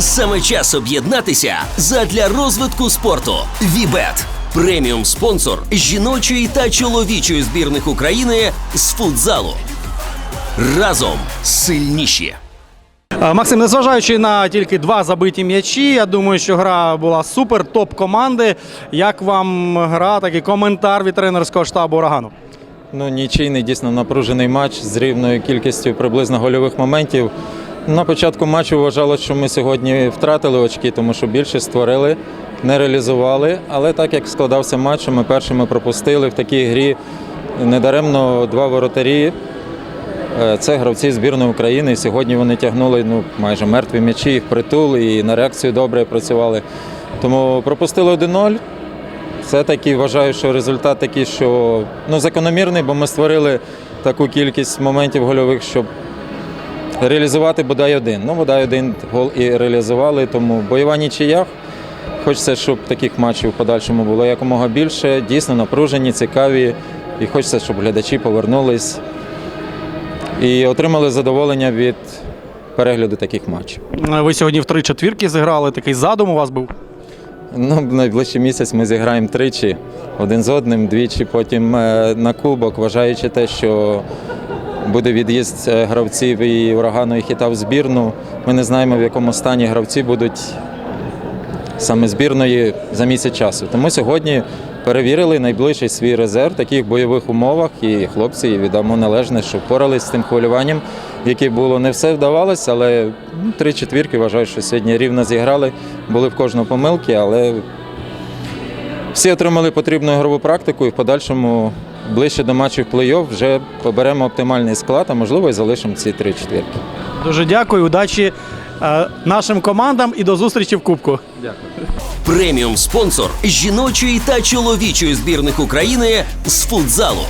Саме час об'єднатися задля розвитку спорту. Вібет преміум спонсор жіночої та чоловічої збірних України з футзалу. Разом сильніші. Максим, незважаючи на тільки два забиті м'ячі, я думаю, що гра була супер, топ команди. Як вам гра, такий коментар від тренерського штабу урагану? Ну, нічийний дійсно напружений матч з рівною кількістю приблизно гольових моментів. На початку матчу вважалося, що ми сьогодні втратили очки, тому що більше створили, не реалізували. Але так як складався матч, ми першими пропустили в такій грі недаремно два воротарі. Е, Це гравці збірної України. І сьогодні вони тягнули ну, майже мертві м'ячі, їх притул і на реакцію добре працювали. Тому пропустили 1-0. Все-таки вважаю, що результат такий, що ну, закономірний, бо ми створили таку кількість моментів гольових, щоб реалізувати бодай один. Ну, бодай один гол і реалізували, тому бойова нічия. Хочеться, щоб таких матчів в подальшому було якомога більше. Дійсно напружені, цікаві. І хочеться, щоб глядачі повернулись і отримали задоволення від перегляду таких матчів. Ви сьогодні в три четвірки зіграли. Такий задум у вас був. Ну, найближчий місяць ми зіграємо тричі, один з одним, двічі, потім е, на кубок, вважаючи те, що буде від'їзд е, гравців і урагану і хіта в збірну. Ми не знаємо, в якому стані гравці будуть саме збірної за місяць часу. Тому сьогодні перевірили найближчий свій резерв в таких бойових умовах, і хлопці і віддамо належне, що впорались з тим хвилюванням, яке було. Не все вдавалося, але ну, три четвірки вважаю, що сьогодні рівно зіграли. Були в кожного помилки, але всі отримали потрібну ігрову практику і в подальшому ближче до матчів плей-офф вже поберемо оптимальний склад, а можливо і залишимо ці три четвірки. Дуже дякую, удачі е, нашим командам і до зустрічі в Кубку. Дякую. Преміум спонсор жіночої та чоловічої збірних України з футзалу.